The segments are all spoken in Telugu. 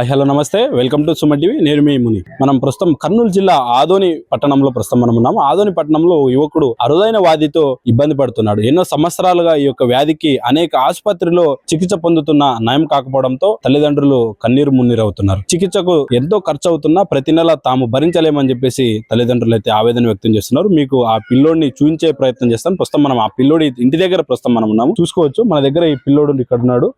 హాయ్ హలో నమస్తే. Welcome to Suman TV. నేను మీ ముని. మనం ప్రస్తుతం కర్నూలు జిల్లా ఆదోని పట్టణంలో ప్రస్తుతం మనం ఉన్నాము. ఆదోని పట్టణంలో యువకుడు అరుదైన వ్యాధితో ఇబ్బంది పడుతున్నాడు. ఎన్నో సంవత్సరాలుగా ఈ యొక్క వ్యాధికి అనేక ఆసుపత్రిలో చికిత్స పొందుతున్న నయం కాకపోవడంతో తల్లిదండ్రులు కన్నీరు మున్నీరు అవుతున్నారు చికిత్సకు ఎంతో ఖర్చు అవుతున్నా ప్రతి నెల తాము భరించలేమని చెప్పేసి తల్లిదండ్రులు అయితే ఆవేదన వ్యక్తం చేస్తున్నారు. మీకు ఆ పిల్లోడిని చూపించే ప్రయత్నం చేస్తాం ప్రస్తుతం మనం ఆ పిల్లోడి ఇంటి దగ్గర ప్రస్తుతం మనం ఉన్నాము. చూసుకోవచ్చు. మన దగ్గర ఈ పిల్లోడు ఇక్కడ ఉన్నాడు.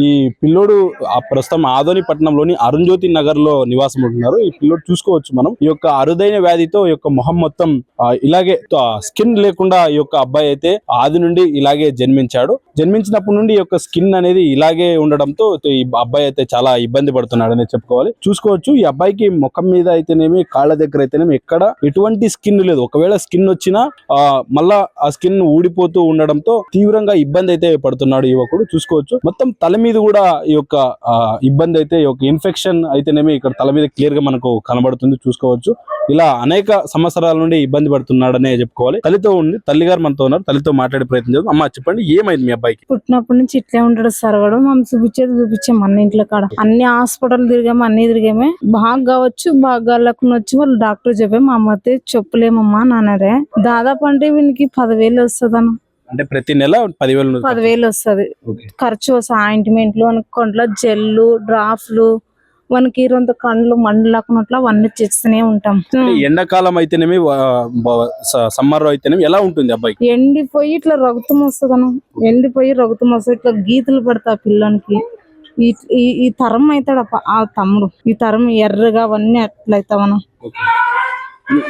ఈ పిల్లోడు ఆ ప్రస్తుతం ఆదోని పట్టణంలోని అరుణ్జ్యోతి నగర్లో నివాసం ఉంటున్నారు. ఈ పిల్లోడు చూసుకోవచ్చు మనం. ఈ యొక్క అరుదైన వ్యాధితో ఈ యొక్క మొహం మొత్తం ఇలాగే స్కిన్ లేకుండా ఈ యొక్క అబ్బాయి అయితే ఆది నుండి ఇలాగే జన్మించాడు. జన్మించినప్పటి నుండి ఈ యొక్క స్కిన్ అనేది ఇలాగే ఉండడంతో ఈ అబ్బాయి అయితే చాలా ఇబ్బంది పడుతున్నాడు అనేది చెప్పుకోవాలి. చూసుకోవచ్చు ఈ అబ్బాయికి ముఖం మీద అయితేనేమి కాళ్ళ దగ్గర అయితేనేమి ఎక్కడ ఎటువంటి స్కిన్ లేదు. ఒకవేళ స్కిన్ వచ్చినా ఆ, మళ్ళా ఆ స్కిన్ ఊడిపోతూ ఉండడంతో తీవ్రంగా ఇబ్బంది అయితే పడుతున్నాడు యువకుడు. చూసుకోవచ్చు. మొత్తం తల మీద కూడా ఈ యొక్క ఇబ్బంది అయితే ఈ యొక్క ఇన్ఫెక్షన్ అయితేనేమి ఇక్కడ తల మీద క్లియర్గా మనకు కనబడుతుంది చూసుకోవచ్చు. ఇలా అనేక సంవత్సరాల నుండి ఇబ్బంది పడుతున్నాడనే చెప్పుకోవాలి. తల్లితో ఉంది తల్లి గారు మనతో ఉన్నారు తల్లితో మాట్లాడే ప్రయత్నం చేద్దాం. అమ్మ చెప్పండి ఏమైంది మీ అబ్బాయికి? పుట్టినప్పటి నుంచి ఇట్లే ఉంటాడు సరవడం మనం చూపించేది చూపించాం అన్ని ఇంట్లో కాడ. అన్ని హాస్పిటల్ తిరిగాము అన్ని తిరిగామే. బాగా కావచ్చు బాగా కాలకుండా వచ్చి వాళ్ళు డాక్టర్ చెప్పే మా అయితే చెప్పలేమమ్మా అని నాన్నరే. దాదాపు అంటే వీనికి పదివేలు వస్తుంది అంటే ప్రతి నెల పదివేలు పదివేలు వస్తుంది. ఖర్చు వస్తుంది. ఆయింట్మెంట్లు కొంట్లో జెల్లు డ్రాఫ్లు మనకి రొంత కండ్లు మండలాకున్నట్లు అవన్నీ చేస్తూనే ఉంటాం. ఎండాకాలం అయితేనేమి సమ్మర్ అయితేనేమి ఎలా ఉంటుంది అబ్బాయికి ఎండిపోయి ఇట్లా రగుతం వస్తుందను ఎండిపోయి రగుతం వస్తుంది. ఇట్లా గీతలు పడతా పిల్లోనికి. ఈ- తరం అవుతాడు ఆ తమ్ముడు. ఈ తరం ఎర్రగా అవన్నీ అట్లా అవుతావను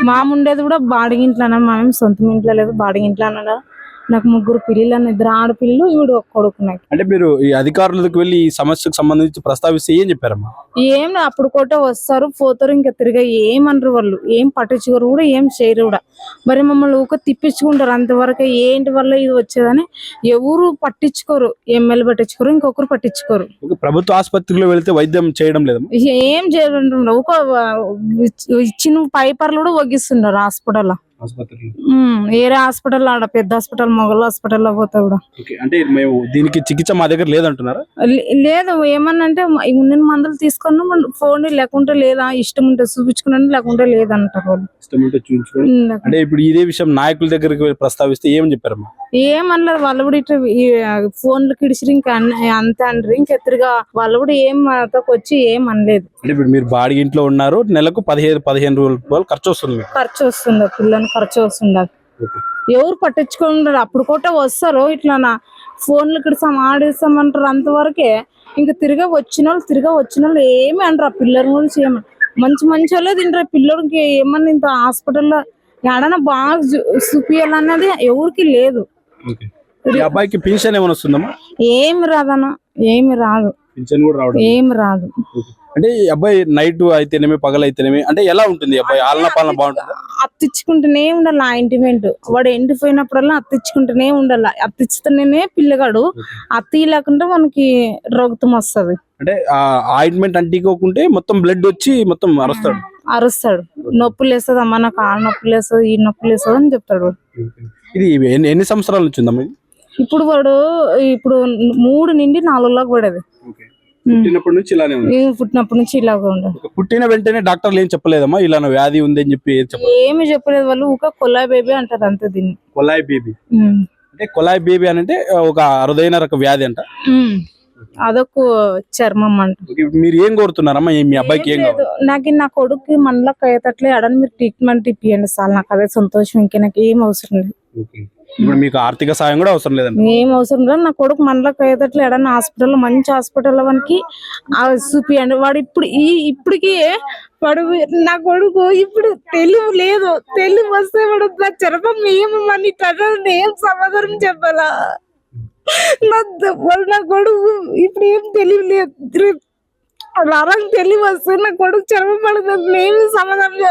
మాముండేది కూడా బాడిగింట్లోనే మేము సొంతం ఇంట్లో లేదు బాడిగింట్లో అన్నాడు నాకు ముగ్గురు పిల్లలు అని ఇద్దరు ఆడపిల్లలు ఈవిడ ఒక కొడుకు నాకు. అంటే మీరు ఈ అధికారులకు వెళ్ళి ఈ సమస్యకు సంబంధించి ప్రస్తావిస్తే ఏం చెప్పారమ్మా? ఏం అప్పుడు కొట్ట వస్తారు పోతారు ఇంకా తిరిగా ఏమనరు వాళ్ళు. ఏం పట్టించుకోరు కూడా ఏం చేయరు కూడా. మరి మమ్మల్ని ఊక తిప్పించుకుంటారు అంతవరకు. ఏంటి వల్ల ఇది వచ్చేదని ఎవరు పట్టించుకోరు. ఎమ్మెల్యే పట్టించుకోరు ఇంకొకరు పట్టించుకోరు. ప్రభుత్వ ఆసుపత్రిలో వెళ్తే వైద్యం చేయడం లేదమ్మా ఏం చేయడం ఒక ఇచ్చిన పైపర్లు కూడా వగిస్తున్నారు హాస్పిటల్ వేరే హాస్పిటల్ ఆడ పెద్ద హాస్పిటల్ మొగల్ హాస్పిటల్లో పోతా కూడా. అంటే మేము దీనికి చికిత్స మా దగ్గర లేదంటున్నారా? లే- లేదు ఏమన్నా అంటే ఉన్న మందులు తీసుకున్నా ఫోన్ లేకుంటే లేదా ఇష్టం ఉంటే చూపించుకున్నాను లేకుంటే లేదంటారు వాళ్ళు. ఇష్టం ఉంటే చూపించుకోండి. అంటే ఇప్పుడు ఇదే విషయం నాయకుల దగ్గరికి ప్రస్తావిస్తే ఏమని చెప్పారమ్మా? ఏమనలేదు వాళ్ళు కూడా ఇట్లా ఫోన్లు కిడిచిరి ఇంకా అంతే అంటారు. ఇంకా ఎత్తురుగా వాళ్ళు కూడా ఏం వచ్చి ఏం అనలేదు. అంటే ఇప్పుడు మీరు బాడి ఇంట్లో ఉన్నారు నెలకు పదిహేను పదిహేను రోజుల రూపాయలు ఖర్చు వస్తుంది ఖర్చు వస్తుంది పిల్లని. ఖర్చు వస్తుంది? ఓకే. ఎవరు పట్టించుకుంటారు? అప్పుడు కూడా వస్తారు. ఇట్లా ఫోన్లు ఇక్కడిస్తాం ఆడిస్తామంటారు అంతవరకే. ఇంకా తిరిగా వచ్చిన వాళ్ళు తిరిగా వచ్చిన వాళ్ళు ఏమి అంటారు ఆ పిల్లల గురించి ఏమని మంచి మంచి వాళ్ళే తింటారు. పిల్లలకి ఏమన్నా ఇంత హాస్పిటల్లో ఏడన్నా బాగా చూ- చూపియాలన్నది ఎవరికి లేదు. అబ్బాయికి పెన్షన్ ఏమైనా వస్తుందమ్మా? ఏమి రాదన్న. ఏమి రాదు. పెన్షన్ కూడా రావడం ఏమి రాదు. అంటే ఈ అబ్బాయి నైట్ అయితేనేమి పగలు అయితేనేమి అంటే ఎలా ఉంటుంది ఈ అబ్బాయి? ఆలన పాలన బాగుంటుంది? అత్తిచ్చుకుంటూనే ఉండాలి ఆయింటిమెంట్ వాడు ఎండిపోయినప్పుడల్లా అత్తిచ్చుకుంటూనే ఉండాలి. అత్తిచ్చుతూనే పిల్లగాడు. అత్తి లేకుంటే మనకి రొగుతం వస్తుంది. అంటే ఆ ఆయింట్మెంట్ అంటికోకుంటే మొత్తం బ్లడ్ వచ్చి మొత్తం అరుస్తాడు. అరుస్తాడు. నొప్పులు వేస్తుంది అమ్మ నాకు ఆ నొప్పులు వేస్తుంది ఈ నొప్పులు వేస్తుంది అని చెప్తాడు. ఇది ఎన్ని సంవత్సరాల నుంచి ఉందమ్మా ఇది? ఇప్పుడు వాడు ఇప్పుడు మూడు నుండి నాలుగులోకి పడేది. పుట్టినప్పటి నుంచి ఇలానే ఉంది. పుట్టినప్పటి నుంచి ఇలాగ ఉండదు పుట్టిన వెంటనే డాక్టర్లు ఏం చెప్పలేదమ్మా? ఇలా వ్యాధి ఉంది అని చెప్పి ఏమి చెప్పలేదు వాళ్ళు. ఊక కొల్లా బేబీ అంటారు అంతే దీన్ని. కొలాయి బేబీ. అంటే కొలాయి బేబీ అని అంటే ఒక అరుదైన రక వ్యాధి అంట. అదొక చర్మం అంట. మీరు ఏం కోరుతున్నారమ్మా? మీ అబ్బాయికి ఏం నాకు నా కొడుకు మనలోకి అయ్యేటట్లే అడని మీరు ట్రీట్మెంట్ ఇప్పియండి సార్. నాకు అదే సంతోషం. ఇంకే నాకు ఏం అవసరం లేదు. ఇప్పుడు మీకు ఆర్థిక సాయం కూడా అవసరం లేదండి. ఏం అవసరం లేదు. నా కొడుకు మనలకు అయ్యేటట్లు ఎడన్నా హాస్పిటల్ మంచి హాస్పిటల్ వానికి చూపియండి వాడు ఇప్పుడు ఈ ఇప్పటికి వాడు నా కొడుకు ఇప్పుడు తెలివి లేదు. తెలుగు వస్తే వాడు నా చర్మం ఏమి మన ఏం సమాధానం చెప్పాలా? నా దెబ్బలు నా కొడుకు ఇప్పుడు ఏం తెలియలేదు నరం తెలివి వస్తే నా కొడుకు చర్మ పడుతుంది. నేను సమాధానం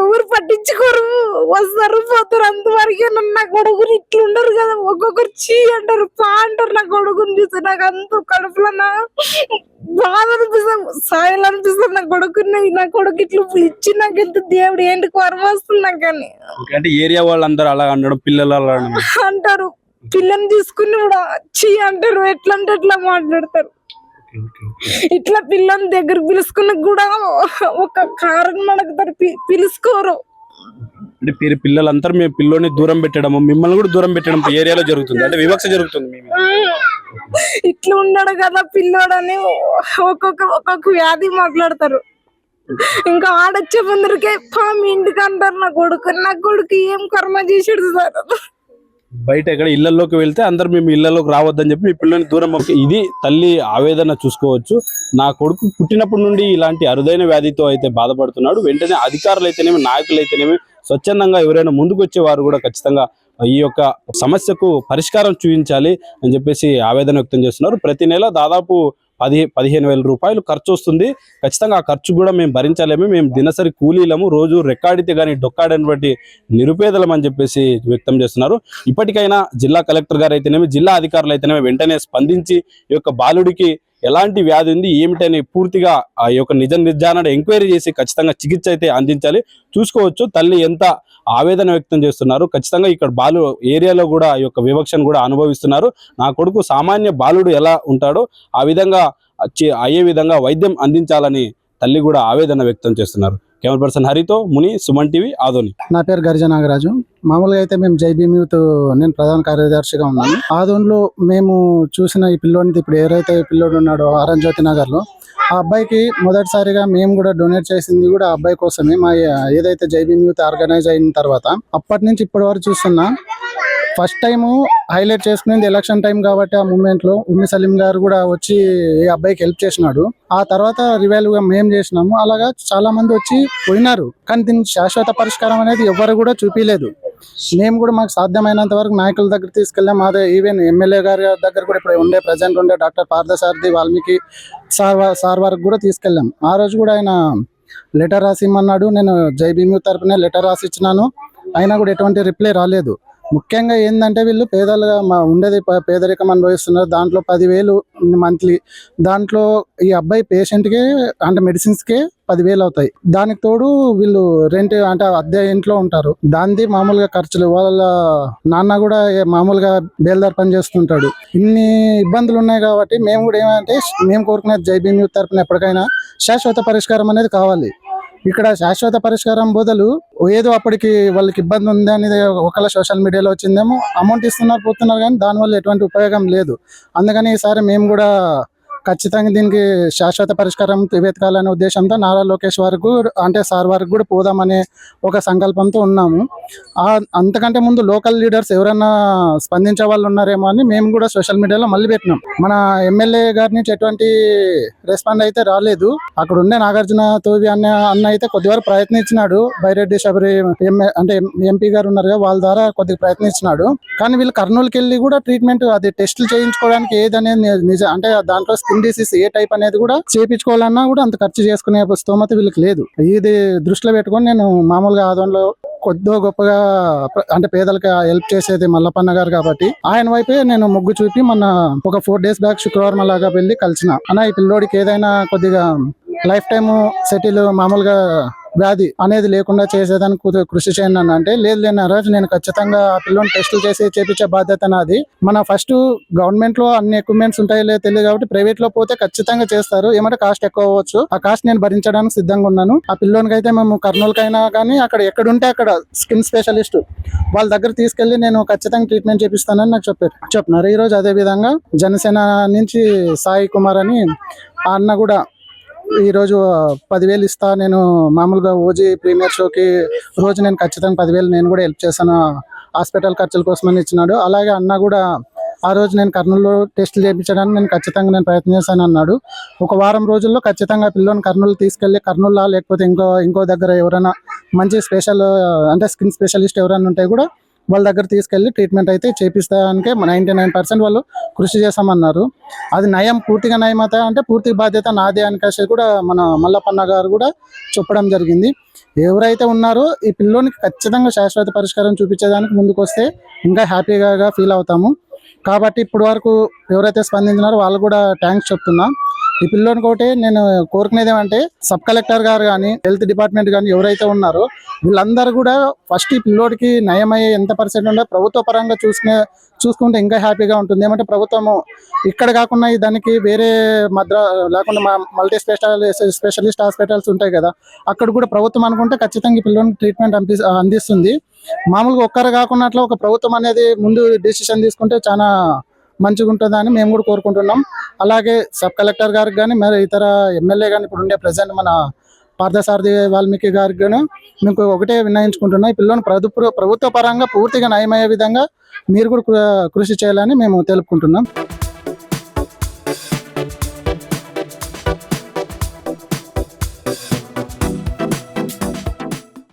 ఎవరు పట్టించుకోరు. వస్తారు పోతారు. అంతవరకే నన్ను నా కొడుకుని ఇట్లుండరు కదా. ఒక్కొక్కరు చీ అంటారు పా అంటారు నా కొడుకుని చూస్తే. నాకు అంత కడుపులో బాధ అనిపిస్తుంది. సాయలు అనిపిస్తుంది. నా కొడుకుని నా కొడుకు ఇట్లా ఇచ్చి నాకు ఎంత దేవుడు ఏంటి వరం వస్తుంది నాకు అంటే ఏరియా వాళ్ళందరూ అలా అనడం పిల్లలు అలా అంటారు. పిల్లని తీసుకుని కూడా చీ అంటారు. ఎట్లా అంటే ఎట్లా మాట్లాడతారు. ఇట్లా పిల్లని దగ్గర పిలుచుకుని కూడా ఒక కారణం పి- పిలుచుకోరు. అంటే మీరు పిల్లలందరూ మీ పిల్లోని దూరం పెట్టడం మిమ్మల్ని కూడా దూరం పెట్టడం ఏరియాలో జరుగుతుంది అంటే వివక్ష జరుగుతుంది. ఇట్లా ఉన్నాడు కదా పిల్లోడని ఒక్కొక్క ఒక్కొక్క వ్యాధి మాట్లాడతారు. ఇంకా ఆడొచ్చే ముందరికే పా మీ ఇంటికి అంటారు నా కొడుకు నా కొడుకు ఏం కర్మ చేసాడు సార్? బయట ఎక్కడ ఇళ్ళలోకి వెళ్తే అందరు మేము ఇళ్ళలోకి రావద్దని చెప్పి మీ పిల్లల్ని దూరం ఇది తల్లి ఆవేదన చూసుకోవచ్చు. నా కొడుకు పుట్టినప్పటి నుండి ఇలాంటి అరుదైన వ్యాధితో అయితే బాధపడుతున్నాడు. వెంటనే అధికారులు అయితేనేమి నాయకులు అయితేనేమి స్వచ్ఛందంగా ఎవరైనా ముందుకు వచ్చే వారు కూడా ఖచ్చితంగా ఈ యొక్క సమస్యకు పరిష్కారం చూపించాలి అని చెప్పేసి ఆవేదన వ్యక్తం చేస్తున్నారు. ప్రతి నెల దాదాపు పది పదిహేను వేల రూపాయలు ఖర్చు వస్తుంది. ఖచ్చితంగా ఆ ఖర్చు కూడా మేము భరించలేము. మేము దినసరి కూలీలము. రోజు రెక్కాడితే కానీ డొక్కాడనటువంటి నిరుపేదలం అని చెప్పేసి వ్యక్తం చేస్తున్నారు. ఇప్పటికైనా జిల్లా కలెక్టర్ గారు అయితేనేమి జిల్లా అధికారులు అయితేనేమి వెంటనే స్పందించి ఈ యొక్క బాలుడికి ఎలాంటి వ్యాధి ఉంది ఏమిటని పూర్తిగా ఆ యొక్క నిజ నిర్ధారణ ఎంక్వైరీ చేసి ఖచ్చితంగా చికిత్స అయితే అందించాలి. చూసుకోవచ్చు తల్లి ఎంత ఆవేదన వ్యక్తం చేస్తున్నారు. ఖచ్చితంగా ఇక్కడ బాలు ఏరియాలో కూడా ఈ యొక్క వివక్షను కూడా అనుభవిస్తున్నారు. నా కొడుకు సామాన్య బాలుడు ఎలా ఉంటాడో ఆ విధంగా అయ్యే విధంగా వైద్యం అందించాలని తల్లి కూడా ఆవేదన వ్యక్తం చేస్తున్నారు. కెమెరా పర్సన్ హరితో ముని సుమన్ టీవీ ఆదోని. నా పేరు గరిజ నాగరాజు. మామూలుగా అయితే మేము జైబీ యూత్ నేను ప్రధాన కార్యదర్శిగా ఉన్నాను. ఆదోన్లో మేము చూసిన ఈ పిల్లోడిని ఇప్పుడు ఎవరైతే పిల్లోడు ఉన్నాడో ఆరంజ్ జ్యోతి నగర్లో ఆ అబ్బాయికి మొదటిసారిగా మేము కూడా డొనేట్ చేసింది కూడా ఆ అబ్బాయి కోసమే. మా ఏదైతే జైబీ యూత్ ఆర్గనైజ్ అయిన తర్వాత అప్పటి నుంచి ఇప్పటి వరకు చూస్తున్నా ఫస్ట్ టైం హైలైట్ చేసుకునేది ఎలక్షన్ టైం కాబట్టి ఆ మూమెంట్లో ఉమ్మి సలీం గారు కూడా వచ్చి ఈ అబ్బాయికి హెల్ప్ చేసినాడు. ఆ తర్వాత రివైల్గా మేము చేసినాము. అలాగా చాలా మంది వచ్చి పోయినారు. కానీ దీనికి శాశ్వత పరిష్కారం అనేది ఎవరు కూడా చూపించలేదు మేము కూడా మాకు సాధ్యమైనంత వరకు నాయకుల దగ్గర తీసుకెళ్ళాం. అదే ఈవెన్ ఎమ్మెల్యే గారి దగ్గర కూడా ఇప్పుడు ఉండే ప్రజెంట్ ఉండే doctor Parthasarathi Valmiki sir sir వరకు కూడా తీసుకెళ్ళాం. ఆ రోజు కూడా ఆయన లెటర్ రాసి ఇమ్మన్నాడు. నేను జై భీమ్ తరపున లెటర్ రాసి ఇచ్చినాను. అయినా కూడా ఎటువంటి రిప్లై రాలేదు. ముఖ్యంగా ఏంటంటే వీళ్ళు పేదలుగా మా ఉండేది పేదరికం అనుభవిస్తున్నారు. దాంట్లో పదివేలు మంత్లీ. దాంట్లో ఈ అబ్బాయి పేషెంట్కి అంటే మెడిసిన్స్కే పదివేలు అవుతాయి. దానికి తోడు వీళ్ళు రెంట్ అంటే అద్దె ఇంట్లో ఉంటారు. దాంది మామూలుగా ఖర్చులు. వాళ్ళ నాన్న కూడా మామూలుగా బేల్దార్ పని చేస్తుంటాడు. ఇన్ని ఇబ్బందులు ఉన్నాయి కాబట్టి మేము కూడా ఏమంటే మేము కోరుకునేది జై భీమ్ యూత్ తరపున ఎప్పటికైనా శాశ్వత పరిష్కారం అనేది కావాలి. ఇక్కడ శాశ్వత పరిష్కారం బదులు ఏదో అప్పటికి వాళ్ళకి ఇబ్బంది ఉంది అనేది ఒకళ్ళ సోషల్ మీడియాలో వచ్చిందేమో అమౌంట్ ఇస్తున్నారు పోతున్నారు కానీ దానివల్ల ఎటువంటి ఉపయోగం లేదు. అందుకని ఈసారి మేము కూడా ఖచ్చితంగా దీనికి శాశ్వత పరిష్కారం వెతకాలనే ఉద్దేశంతో నారా లోకేష్ వరకు అంటే సార్ వరకు కూడా పోదామనే ఒక సంకల్పంతో ఉన్నాము. అంతకంటే ముందు లోకల్ లీడర్స్ ఎవరైనా స్పందించే వాళ్ళు ఉన్నారేమో అని మేము కూడా సోషల్ మీడియాలో మళ్ళీ పెట్టినాం. మన ఎమ్మెల్యే గారి నుంచి ఎటువంటి రెస్పాండ్ అయితే రాలేదు. అక్కడ ఉండే నాగార్జున తోవి అన్న అన్న అయితే కొద్దివరకు ప్రయత్నించినాడు. బైరెడ్డి శబరి ఎమ్మె- అంటే ఎంపీ గారు ఉన్నారు కదా వాళ్ళ ద్వారా కొద్దిగా ప్రయత్నించినాడు. కానీ వీళ్ళు కర్నూలుకి వెళ్ళి కూడా ట్రీట్మెంట్ అది టెస్టులు చేయించుకోవడానికి ఏదనేది నిజం అంటే దాంట్లో స్కిన్ ఎండిసిసి ఏ టైప్ అనేది కూడా చేయించుకోవాలన్నా కూడా అంత ఖర్చు చేసుకునే స్తోమత వీళ్ళకి లేదు. ఇది దృష్టిలో పెట్టుకొని నేను మామూలుగా ఆదంలో కొద్దో గొప్పగా అంటే పేదలకు హెల్ప్ చేసేది మల్లపన్న గారు కాబట్టి ఆయన వైపే నేను మొగ్గు చూపి మన ఒక ఫోర్ డేస్ బ్యాక్ శుక్రవారం అలాగా వెళ్ళి కలిసిన. అన్న ఈ పిల్లోడికి ఏదైనా కొద్దిగా లైఫ్ టైమ్ సెటిల్ మామూలుగా వ్యాధి అనేది లేకుండా చేసేదానికి కృషి చేయండి అన్న. అంటే లేదు లేని రోజు నేను ఖచ్చితంగా ఆ పిల్లోని టెస్టులు చేసి చేపించే బాధ్యత నాది. మన ఫస్ట్ గవర్నమెంట్లో అన్ని ఎక్విప్మెంట్స్ ఉంటాయో లేదో తెలియదు కాబట్టి ప్రైవేట్లో పోతే ఖచ్చితంగా చేస్తారు. ఏమంటే కాస్ట్ ఎక్కువ అవ్వచ్చు. ఆ కాస్ట్ నేను భరించడానికి సిద్ధంగా ఉన్నాను. ఆ పిల్లోనికి అయితే మేము కర్నూలుకైనా కానీ అక్కడ ఎక్కడుంటే అక్కడ స్కిన్ స్పెషలిస్ట్ వాళ్ళ దగ్గర తీసుకెళ్ళి నేను ఖచ్చితంగా ట్రీట్మెంట్ చేపిస్తానని నాకు చెప్పారు. చెప్పినారు. ఈ రోజు అదే విధంగా జనసేన నుంచి సాయి కుమార్ అని ఆ అన్న కూడా ఈ రోజు పదివేలు ఇస్తా నేను మామూలుగా ఓజీ ప్రీమియర్ షోకి రోజు నేను ఖచ్చితంగా పదివేలు నేను కూడా హెల్ప్ చేశాను. హాస్పిటల్ ఖర్చుల కోసమని ఇచ్చినాడు. అలాగే అన్న కూడా ఆ రోజు నేను కర్నూలులో టెస్టులు చేయించడానికి నేను ఖచ్చితంగా నేను ప్రయత్నం చేశాను అన్నాడు. ఒక వారం రోజుల్లో ఖచ్చితంగా పిల్లోని కర్నూలు తీసుకెళ్ళి కర్నూలులో లేకపోతే ఇంకో ఇంకో దగ్గర ఎవరైనా మంచి స్పెషల్ అంటే స్కిన్ స్పెషలిస్ట్ ఎవరైనా ఉంటే కూడా వాళ్ళ దగ్గర తీసుకెళ్ళి ట్రీట్మెంట్ అయితే చేపిస్తానికే నైంటీ నైన్ పర్సెంట్ వాళ్ళు కృషి చేస్తామన్నారు అది నయం పూర్తిగా నయం అంటే పూర్తి బాధ్యత నాదే అని కాసి కూడా మన మల్లపన్న గారు కూడా చెప్పడం జరిగింది. ఎవరైతే ఉన్నారో ఈ పిల్లోనికి ఖచ్చితంగా శాశ్వత పరిష్కారం చూపించేదానికి ముందుకు వస్తే ఇంకా హ్యాపీగా ఫీల్ అవుతాము. కాబట్టి ఇప్పటి వరకు ఎవరైతే స్పందించినారో వాళ్ళు కూడా థ్యాంక్స్ చెప్తున్నా. ఈ పిల్లోనికి ఒకటి నేను కోరుకునేది ఏమంటే సబ్ కలెక్టర్ గారు కానీ హెల్త్ డిపార్ట్మెంట్ కానీ ఎవరైతే ఉన్నారో వీళ్ళందరూ కూడా ఫస్ట్ ఈ పిల్లోడికి నయమయ్యే ఎంత పర్సెంట్ ఉండే ప్రభుత్వ పరంగా చూసుకునే చూసుకుంటే ఇంకా హ్యాపీగా ఉంటుంది. ఏమంటే ప్రభుత్వము ఇక్కడ కాకుండా దానికి వేరే మద్రా లేకుండా మల్టీ స్పెషాలి స్పెషలిస్ట్ హాస్పిటల్స్ ఉంటాయి కదా అక్కడ కూడా ప్రభుత్వం అనుకుంటే ఖచ్చితంగా ఈ పిల్లోనికి ట్రీట్మెంట్ అంది అందిస్తుంది. మామూలుగా ఒక్కరు కాకుండా అట్లా ఒక ప్రభుత్వం అనేది ముందు డిసిషన్ తీసుకుంటే చాలా మంచిగా ఉంటుందని మేము కూడా కోరుకుంటున్నాం. అలాగే సబ్ కలెక్టర్ గారికి కానీ మరి ఇతర ఎమ్మెల్యే కానీ ఇప్పుడు ఉండే ప్రజెంట్ మన పార్థసారథి వాల్మీకి గారికి గాను మీకు ఒకటే విన్నయించుకుంటున్నాం ఈ పిల్లలను ప్రభుత్వ ప్రభుత్వ పరంగా పూర్తిగా నయమయ్యే విధంగా మీరు కూడా కృషి చేయాలని మేము తెలుపుకుంటున్నాం.